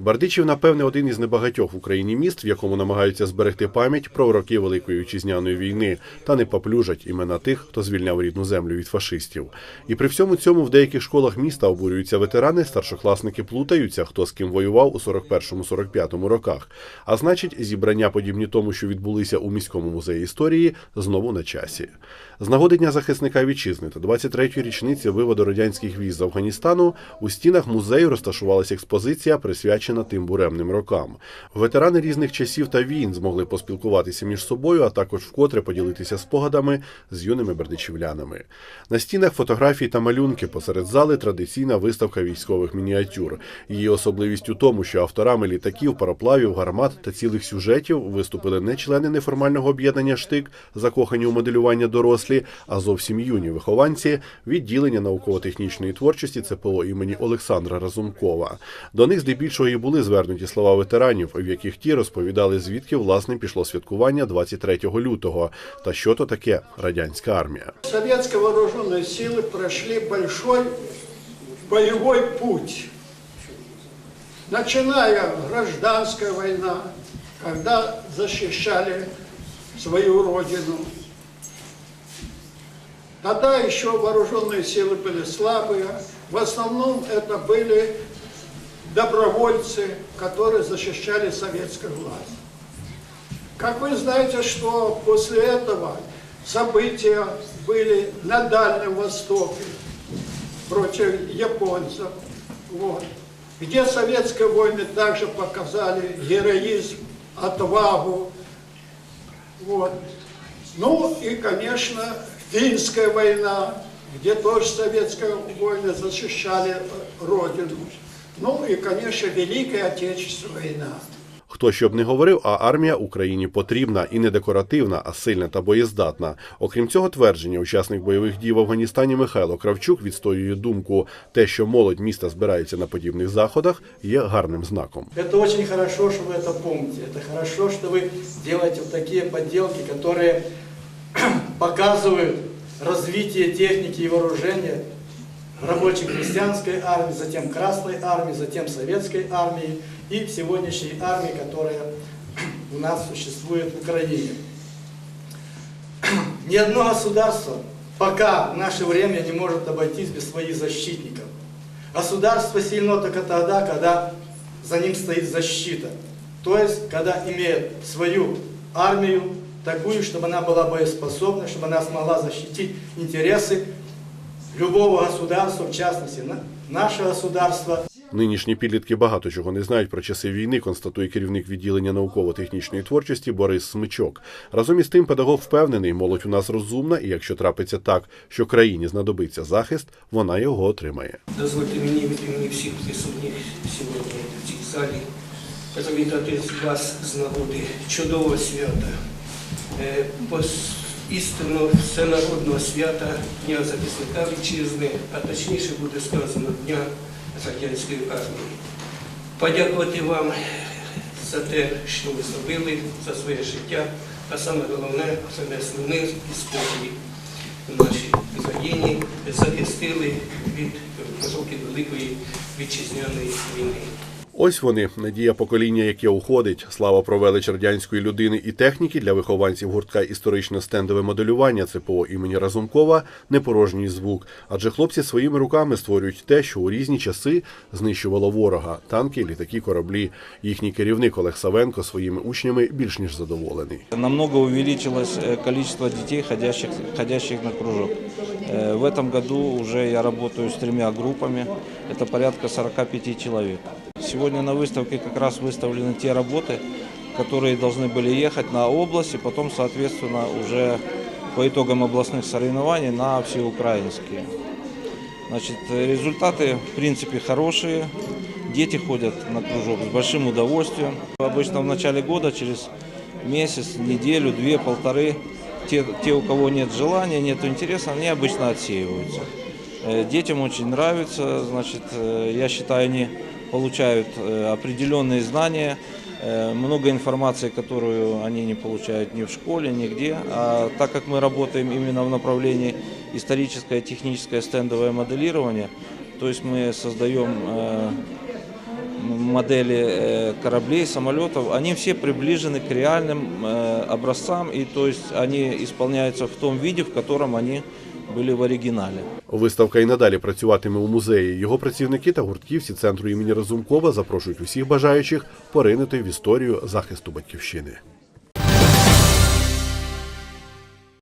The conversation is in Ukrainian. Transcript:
Бердичів, напевне, один із небагатьох в Україні міст, в якому намагаються зберегти пам'ять про роки Великої вітчизняної війни та не поплюжать імена тих, хто звільняв рідну землю від фашистів. І при всьому цьому в деяких школах міста обурюються ветерани, старшокласники плутаються, хто з ким воював у 41-45 роках. А значить, зібрання, подібні тому, що відбулися у міському музеї історії, знову на часі. З нагоди Дня захисника вітчизни та 23-ї річниці виводу радянських військ з Афганістану у стінах музею розташувалася експозиція, присвячена тим буремним рокам. Ветерани різних часів та війн змогли поспілкуватися між собою, а також вкотре поділитися спогадами з юними бердичівлянами. На стінах фотографії та малюнки посеред зали традиційна виставка військових мініатюр. Її особливість у тому, що авторами літаків, пароплавів, гармат та цілих сюжетів виступили не члени неформального об'єднання Штик, закохані у моделювання дорослі, а зовсім юні вихованці відділення науково-технічної творчості ЦПО імені Олександра Разумкова. До них здебільшого і були звернуті слова ветеранів, в яких ті розповідали, звідки власне пішло святкування 23 лютого та що то таке радянська армія. Советские вооруженные силы прошли большой боевой путь. Начиная гражданская война, когда защищали свою родину. Тогда еще вооруженные силы были слабые. В основном это были добровольцы, которые защищали советскую власть. Как вы знаете, что после этого события были на Дальнем Востоке против японцев, вот, где советские войны также показали героизм, отвагу. Вот. Ну и, конечно, финская война, где тоже советские войны защищали Родину. Ну и, конечно, Великая Отечественная война. Хто що б не говорив, а армія Україні потрібна і не декоративна, а сильна та боєздатна. Окрім цього твердження, учасник бойових дій в Афганістані Михайло Кравчук відстоює думку, те, що молодь міста збирається на подібних заходах, є гарним знаком. Это очень хорошо, что вы это помните. Это хорошо, что вы делаете вот такие подделки, которые показывают развитие техники и вооружения рабочей крестьянской армии, затем Красной армии, затем Советской армии и сегодняшней армии, которая у нас существует в Украине. Ни одно государство пока в наше время не может обойтись без своих защитников. Государство сильно только тогда, когда за ним стоит защита. То есть, когда имеет свою армию, такую, чтобы она была боеспособна, чтобы она смогла защитить интересы любого государства, в частности, на- наше государство. Нинішні підлітки багато чого не знають про часи війни, констатує керівник відділення науково-технічної творчості Борис Смичок. Разом із тим, педагог впевнений, молодь у нас розумна, і якщо трапиться так, що країні знадобиться захист, вона його отримає. Дозвольте мені від імені всіх присутніх сьогодні в цій залі привітати вас з нагоди чудового свята, істинно всенародного свята Дня захисника вітчизни, а точніше буде сказано Дня радянської армії. Подякувати вам за те, що ви зробили, за своє життя, а саме головне принесли мир і спокій в нашій країні, захистили від років Великої вітчизняної війни. Ось вони, надія покоління, яке уходить, слава про велич радянської людини і техніки для вихованців гуртка історичне стендове моделювання ЦПО імені Разумкова непорожній звук. Адже хлопці своїми руками створюють те, що у різні часи знищувало ворога танки, літаки, кораблі. Їхній керівник Олег Савенко своїми учнями більш ніж задоволений. Намного увеличилось э, количество детей, ходящих, ходящих на кружок. Э, В этом году уже я работаю с тремя группами, это порядка 45 человек. Сегодня на выставке как раз выставлены те работы, которые должны были ехать на область и потом, соответственно, уже по итогам областных соревнований на всеукраинские. Значит, результаты в принципе хорошие. Дети ходят на кружок с большим удовольствием. Обычно в начале года, через месяц, неделю, две, полторы, те, те, у кого нет желания, нет интереса, они обычно отсеиваются. Э, Детям очень нравится, значит, э, я считаю, они получают э, определенные знания, э, много информации, которую они не получают ни в школе, нигде. А так как мы работаем именно в направлении историческое, техническое, стендовое моделирование, то есть мы создаем э, модели э, кораблей, самолетов, они все приближены к реальным э, образцам, и то есть они исполняются в том виде, в котором они были в оригіналі. Виставка і надалі працюватиме у музеї. Його працівники та гуртківці центру імені Разумкова запрошують усіх бажаючих поринути в історію захисту батьківщини.